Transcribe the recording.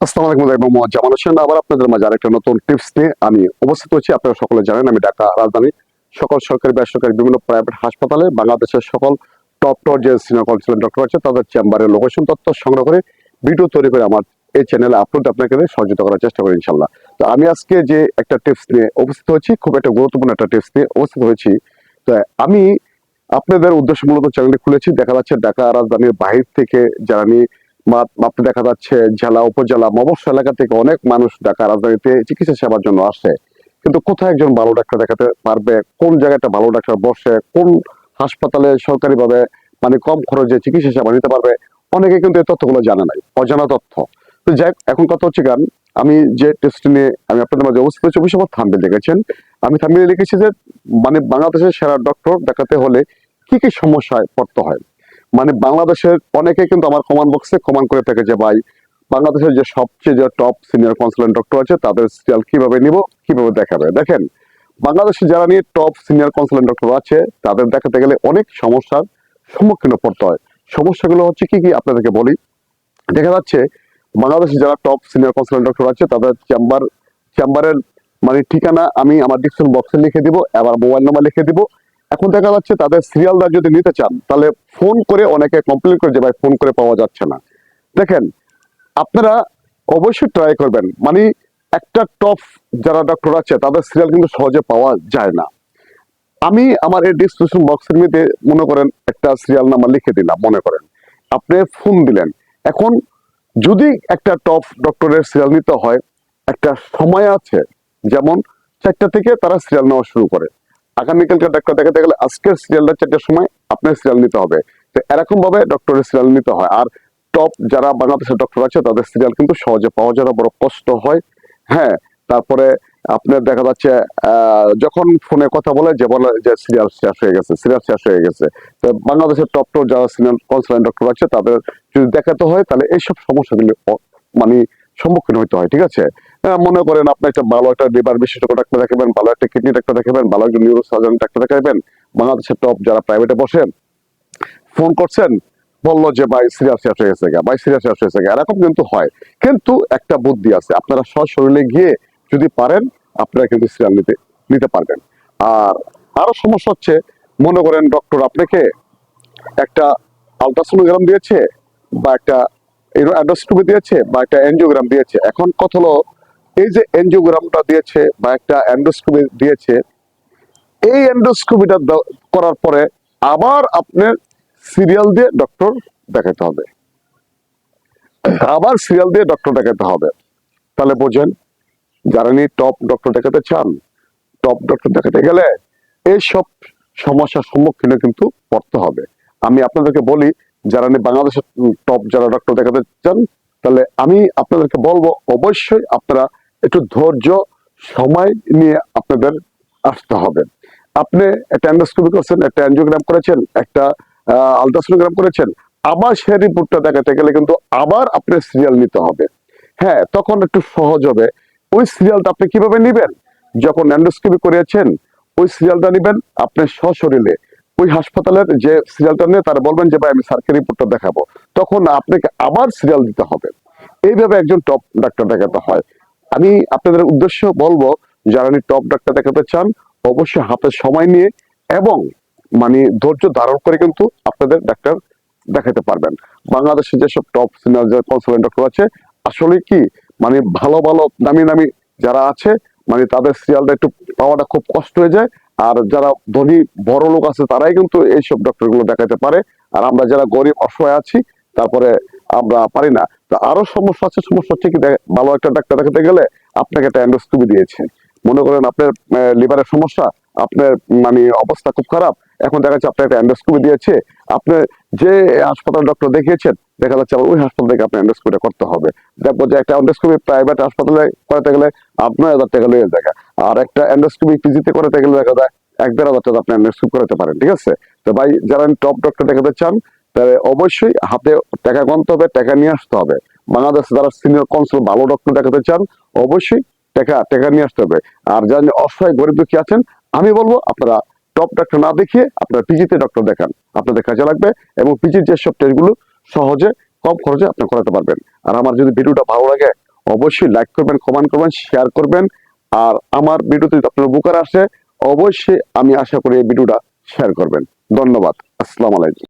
আসসালামু আলাইকুম আমি মোহাম্মদ জামান হোসেন আবার আপনাদের মাঝে আরেকটা নতুন টিপস নিয়ে আমি উপস্থিত হচ্ছি আপনারা সকলে জানেন, আমি ঢাকা, রাজধানী, সকল সরকারি, বেসরকারি, বিভিন্ন প্রাইভেট হাসপাতালে বাংলাদেশের সকল টপ টপ যে সিনিয়র কনসালটেন্ট ডক্টর আছে, তাদের চেম্বারের লোকেশন তথ্য সংগ্রহ করে ভিডিও তৈরি করে আমার এই চ্যানেলে আপলোড আপনাকে সহযোগিতা করার চেষ্টা করি ইনশাল্লাহ তো আমি আজকে যে একটা টিপস নিয়ে উপস্থিত হয়েছি, খুব একটা গুরুত্বপূর্ণ একটা টিপস নিয়ে উপস্থিত হয়েছি। তো আমি আপনাদের উদ্দেশ্য মূলত চ্যানেলটি খুলেছি। দেখা যাচ্ছে ঢাকা, রাজধানীর বাহির থেকে যারা নিয়ে মাপতে দেখা যাচ্ছে জেলা, উপজেলা মবস্য এলাকা থেকে অনেক মানুষ ঢাকা রাজধানীতে চিকিৎসা সেবার জন্য আসে কিন্তু কোথায় একজন ভালো ডাক্তার দেখাতে পারবে? কোন জায়গাটা ভালো ডাক্তার বসে? কোন হাসপাতালে সরকারিভাবে মানে কম খরচে চিকিৎসা সেবা নিতে পারবে? অনেকে কিন্তু এই তথ্যগুলো জানে নাই, অজানা তথ্য। তো যাই এখন কথা হচ্ছে গান আমি যে টেস্ট নিয়ে আমি আপনাদের মাঝে অবস্থিত অবশ্যই আমার থাম্বে দেখেছেন। আমি থাম্বে লিখেছি যে মানে বাংলাদেশের সেরা ডক্টর দেখাতে হলে কি কি সমস্যায় পড়তে হয়? মানে বাংলাদেশের অনেকে কিন্তু আমার কমান বক্সে কমান্ড করে থাকে যে, ভাই, বাংলাদেশের যে সবচেয়ে যে টপ সিনিয়র কনসালটেন্ট ডক্টর আছে, তাদের সিরিয়াল কীভাবে নিব, কীভাবে দেখাবে? দেখেন, বাংলাদেশে যারা নিয়ে টপ সিনিয়র কনসালটেন্ট ডক্টর আছে, তাদের দেখাতে গেলে অনেক সমস্যার সম্মুখীন পড়তে হয়। সমস্যাগুলো হচ্ছে কি কি আপনাদেরকে বলি। দেখা যাচ্ছে, বাংলাদেশে যারা টপ সিনিয়র কনসালটেন্ট ডক্টর আছে, তাদের চেম্বার চেম্বারের মানে ঠিকানা আমি আমার ডিসক্রিপশন বক্সে লিখে দিব আবার মোবাইল নাম্বার লিখে দিব। এখন দেখা যাচ্ছে তাদের সিরিয়ালটা যদি নিতে চান, তাহলে ফোন করে অনেকে কমপ্লেন করে যে, ভাই ফোন করে পাওয়া যাচ্ছে না। দেখেন, আপনারা অবশ্যই ট্রাই করবেন। মানে একটা টপ যারা ডক্টর আছে, তাদের সিরিয়াল কিন্তু সহজে পাওয়া যায় না। আমি আমার এই ডিসক্রিপশন বক্সের মধ্যে মনে করেন একটা সিরিয়াল নাম্বার লিখে দিলাম, মনে করেন। আপনি ফোন দিলেন। এখন যদি একটা টপ ডক্টরের সিরিয়াল নিতে হয়, একটা সময় আছে, যেমন চারটা থেকে তারা সিরিয়াল নেওয়া শুরু করে। আগামীকালকে ডাক্তার দেখাতে গেলে আজকের সিরিয়ালটা চারটার সময় আপনার সিরিয়াল নিতে হবে। তো এরকম ভাবে ডক্টরের সিরিয়াল নিতে হয়। আর টপ যারা বাংলাদেশের ডক্টর আছে, তাদের সিরিয়াল কিন্তু সহজে পাওয়া যাওয়া বড় কষ্ট হয়। হ্যাঁ তারপরে আপনার দেখা যাচ্ছে যখন ফোনে কথা বলে যে বলে যে সিরিয়াল শেষ হয়ে গেছে সিরিয়াল শেষ হয়ে গেছে। তো বাংলাদেশের টপ টপ যারা সিনিয়র কনসালটেন্ট ডক্টর আছে, তাদের যদি দেখাতে হয়, তাহলে এইসব সমস্যাগুলি মানে সম্মুখীন হতে হয় ঠিক আছে? আহ, মনে করেন আপনি একটা ভালো একটা লিভার বিশেষজ্ঞ ডাক্তার দেখাবেন ভালো একটা কিডনি ডাক্তার দেখাবেন ভালো একটা নিউরো সার্জন ডাক্তার দেখাবেন বাংলাদেশের টপ যারা প্রাইভেটে বসেন ফোন করছেন বলল যে ভাই সিরিয়াস শেষ হয়ে গেছে ভাই সিরিয়াস শেষ হয়েছে এরকম কিন্তু হয়। কিন্তু একটা বুদ্ধি আছে আপনারা সশরীরে গিয়ে যদি পারেন আপনারা কিন্তু সিরিয়াল নিতে নিতে পারবেন। আর আরও সমস্যা হচ্ছে মনে করেন ডক্টর আপনাকে একটা আলট্রাসোনোগ্রাম দিয়েছে বা একটা অ্যান্ডোস্কোপি দিয়েছে বা একটা এনজিওগ্রাম দিয়েছে। এখন হলো, এই যে এনজিওগ্রামটা দিয়েছে বা একটা দিয়েছে, এই করার পরে আবার আপনার সিরিয়াল দিয়ে ডক্টর দেখাতে হবে। আবার সিরিয়াল দিয়ে ডক্টর দেখাতে হবে। তাহলে বোঝেন, যারা নিয়ে টপ ডক্টর দেখাতে চান টপ ডক্টর দেখাতে গেলে এইসব সমস্যার সম্মুখীন কিন্তু পড়তে হবে। আমি আপনাদেরকে বলি যারা বাংলাদেশের টপ যারা ডক্টর দেখাতে চান, তাহলে আমি আপনাদেরকে বলব, অবশ্যই আপনারা একটু ধৈর্য, সময় নিয়ে আপনাদের আসতে হবে। আপনি একটা এন্ডোস্কোপি করছেন, একটা অ্যানজিওগ্রাম করেছেন, একটা আলট্রাসোনোগ্রাম করেছেন, আবার সে রিপোর্টটা দেখাতে গেলে কিন্তু আবার আপনার সিরিয়াল নিতে হবে। হ্যাঁ তখন একটু সহজ হবে। ওই সিরিয়ালটা আপনি কীভাবে নেবেন? যখন এন্ডোস্কোপি করিয়েছেন, ওই সিরিয়ালটা নেবেন, আপনার সশরীরে। ওই হাসপাতালের যে সিরিয়ালটা নিয়ে তারা বলবেন যে, ভাই, আমি স্যারকে রিপোর্টটা দেখাবো। তখন আপনাকে আবার সিরিয়াল দিতে হবে। এইভাবে একজন টপ ডাক্তার দেখাতে হয়। আমি আপনাদের উদ্দেশ্য বলব, যারা টপ ডাক্তার দেখাতে চান, অবশ্যই হাতে সময় নিয়ে এবং মানে ধৈর্য ধারণ করে কিন্তু আপনাদের ডাক্তার দেখাতে পারবেন। বাংলাদেশে যেসব টপ সিনিয়র কনসালটেন্ট ডক্টর আছে, আসলে কি মানে ভালো ভালো দামি দামি যারা আছে মানে তাদের সিরিয়ালটা একটু পাওয়াটা খুব কষ্ট হয়ে যায়। আর যারা ধনী, বড় লোক আছে, তারাই কিন্তু এইসব ডক্টরগুলো দেখাতে পারে। আর আমরা যারা গরিব, অসহায় আছি, তারপরে আমরা পারি না। তো আরও সমস্যা আছে, সমস্যা হচ্ছে কি ভালো একটা ডাক্তার দেখাতে গেলে আপনাকে একটা এন্ডোস্কোপি দিয়েছে। মনে করেন আপনার লিভারের সমস্যা, আপনার মানে অবস্থা খুব খারাপ, এখন দেখা যাচ্ছে আপনার একটা এন্ডোস্কোপি দিয়েছে। আপনি যে হাসপাতাল ডক্টর দেখিয়েছেন, দেখা যাচ্ছে আবার ওই হাসপাতাল থেকে আপনার এন্ডোস্কোপিটা করতে হবে। দেখব যে একটা এন্ডোস্কোপি প্রাইভেট হাসপাতালে করাতে গেলে আপনার হাজার টাকা লয়ে দেখা আর একটা এন্ডোস্কোপি পিজিতে করাতে গেলে দেখা যায় এক দেড় হাজার টাকা আপনি এন্ডোস্কোপি করাতে পারেন, ঠিক আছে? তো ভাই, যারা টপ ডক্টর দেখাতে চান, তাহলে অবশ্যই হাতে টাকা গণতে হবে, টাকা নিয়ে আসতে হবে। বাংলাদেশে যারা সিনিয়র কনসুল ভালো ডক্টর দেখাতে চান, অবশ্যই টাকা টাকা নিয়ে আসতে হবে। আর যারা অসহায়, গরিব দুঃখী আছেন, আমি বলব আপনারা টপ ডাক্তার না দেখিয়ে আপনারা পিজিতে ডক্টর দেখান। আপনাদের কাজে লাগবে এবং পিজির যেসব টেস্টগুলো সহজে, কম খরচে আপনি করাতে পারবেন। আর আমার যদি ভিডিওটা ভালো লাগে, অবশ্যই লাইক করবেন কমেন্ট করবেন শেয়ার করবেন। আর আমার ভিডিওতে আপনার উপকার আসে, অবশ্যই আমি আশা করি এই ভিডিওটা শেয়ার করবেন। ধন্যবাদ। আসসালামু আলাইকুম।